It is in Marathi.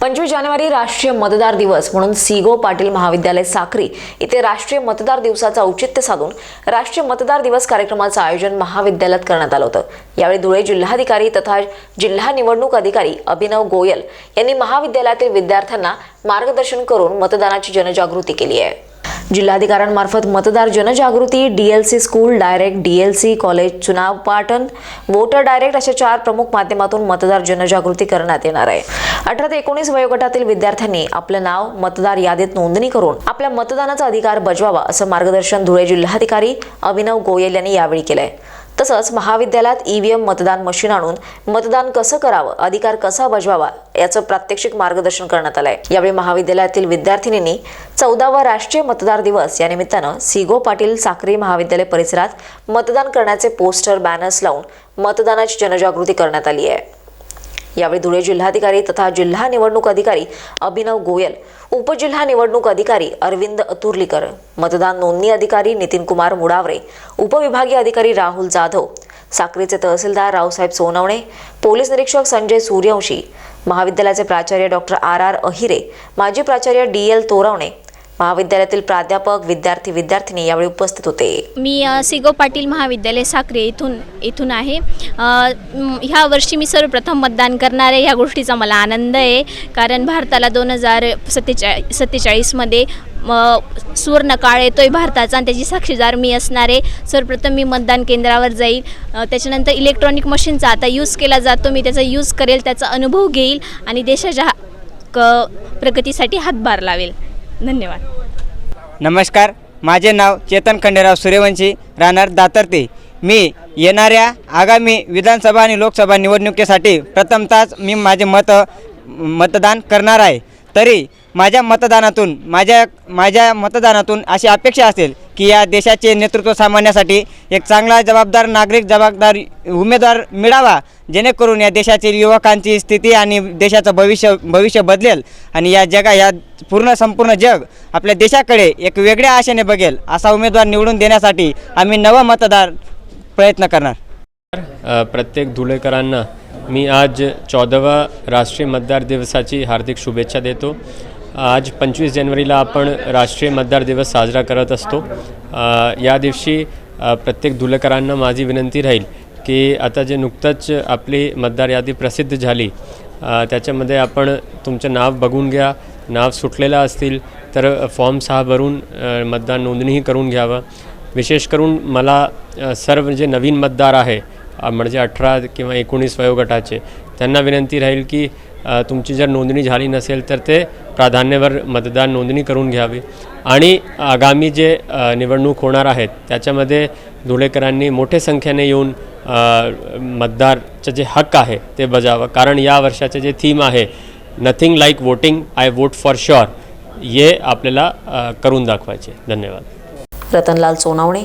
पंचवीस जानेवारी राष्ट्रीय मतदार दिवस म्हणून सिगो पाटील महाविद्यालय साक्री इथे राष्ट्रीय मतदार दिवसाचं औचित्य साधून राष्ट्रीय मतदार दिवस कार्यक्रमाचं आयोजन महाविद्यालयात करण्यात आलं होतं. यावेळी धुळे जिल्हाधिकारी तथा जिल्हा निवडणूक अधिकारी अभिनव गोयल यांनी महाविद्यालयातील विद्यार्थ्यांना मार्गदर्शन करून मतदानाची जनजागृती केली आहे. जिल्हाधिकाऱ्यांमार्फत मतदार जनजागृती DLC school direct DLC college चुनाव पाठन वोटर डायरेक्ट अशा चार प्रमुख माध्यमातून मतदार जनजागृती करण्यात येणार आहे. अठरा ते एकोणीस वयोगटातील विद्यार्थ्यांनी आपलं नाव मतदार यादीत नोंदणी करून आपल्या मतदानाचा अधिकार बजवावा असं मार्गदर्शन धुळे जिल्हाधिकारी अभिनव गोयल यांनी यावेळी केलंय. तसंच महाविद्यालयात ईव्हीएम मतदान मशीन आणून मतदान कसं करावं अधिकार कसा बजवावा याचं प्रात्यक्षिक मार्गदर्शन करण्यात आलंय. यावेळी महाविद्यालयातील विद्यार्थिनींनी चौदावा राष्ट्रीय मतदार दिवस या निमित्तानं सिगो पाटील साखरी महाविद्यालय परिसरात मतदान करण्याचे पोस्टर बॅनर्स लावून मतदानाची जनजागृती करण्यात आली आहे. यावेळी धुळे जिल्हाधिकारी तथा जिल्हा निवडणूक अधिकारी अभिनव गोयल उपजिल्हा निवडणूक अधिकारी अरविंद अतुर्लीकर मतदान नोंदणी अधिकारी नितीन कुमार मुडावरे उपविभागीय अधिकारी राहुल जाधव साक्रीचे तहसीलदार रावसाहेब सोनवणे पोलीस निरीक्षक संजय सूर्यवंशी महाविद्यालयाचे प्राचार्य डॉक्टर आर आर अहिरे माजी प्राचार्य डी एल तोरवणे महाविद्यालयातील प्राध्यापक विद्यार्थी विद्यार्थिनी यावेळी उपस्थित होते. मी सिगो पाटील महाविद्यालय साक्रे इथून इथून आहे. ह्या वर्षी मी सर्वप्रथम मतदान करणार आहे ह्या गोष्टीचा मला आनंद आहे. कारण भारताला दोन हजार सत्तेचा सत्तेचाळीसमध्ये म, सुवर्ण काळ येतोय भारताचा आणि त्याची साक्षीदार मी असणार आहे. सर्वप्रथम मी मतदान केंद्रावर जाईल. त्याच्यानंतर इलेक्ट्रॉनिक मशीनचा आता यूज केला जातो. मी त्याचा यूज करेल त्याचा अनुभव घेईल आणि देशाच्या हा- क प्रगतीसाठी हातभार लावेल. धन्यवाद. नमस्कार माझे नाव चेतन खंडेराव सूर्यवंशी राहणार दातर्ते. मी येणाऱ्या आगामी विधानसभा आणि लोकसभा निवडणुकीसाठी प्रथमतःच मी माझे मत मतदान करणार आहे. तरी माझ्या मतदानातून माझ्या माझ्या मतदानातून अशी अपेक्षा असेल की या देशाचे नेतृत्व सांभाळण्यासाठी एक चांगला जबाबदार नागरिक जबाबदार उमेदवार मिळावा जेणेकरून या देशातील युवकांची स्थिती आणि देशाचं भविष्य भविष्य बदलेल आणि या जगा या पूर्ण संपूर्ण जग आपल्या देशाकडे एक वेगळ्या आशेने बघेल असा उमेदवार निवडून देण्यासाठी आम्ही नवं मतदार प्रयत्न करणार. प्रत्येक धुळेकरांना मी आज चौदावा राष्ट्रीय मतदार दिवसाची हार्दिक शुभेच्छा देतो. आज पंचवीस जानेवारीला आपण राष्ट्रीय मतदार दिवस साजरा करत असतो. या दिवशी प्रत्येक धुलकरांना माझी विनंती राहील की आता जे नुकतंच आपली मतदार यादी प्रसिद्ध झाली त्याच्यामध्ये आपण तुमचं नाव बघून घ्या. नाव सुटलेलं असतील तर फॉर्म सहा भरून मतदान नोंदणीही करून घ्यावं. विशेष करून मला सर्व जे नवीन मतदार आहे म्हणजे अठरा किंवा एकोणीस वयोगटाचे त्यांना विनंती राहील की तुमची जर नोंदणी झाली नसेल तर ते प्राधान्यावर मतदान नोंदणी करून घ्यावी. आणि आगामी जे निवडणूक होणार आहेत त्याच्यामध्ये धुळेकरांनी मोठ्या संख्येने येऊन मतदारचं जे हक्क आहे ते बजावं. कारण या वर्षाचे जे थीम आहे nothing like voting I vote for sure हे आपल्याला करून दाखवायचे. धन्यवाद. Ratanlal Sonawane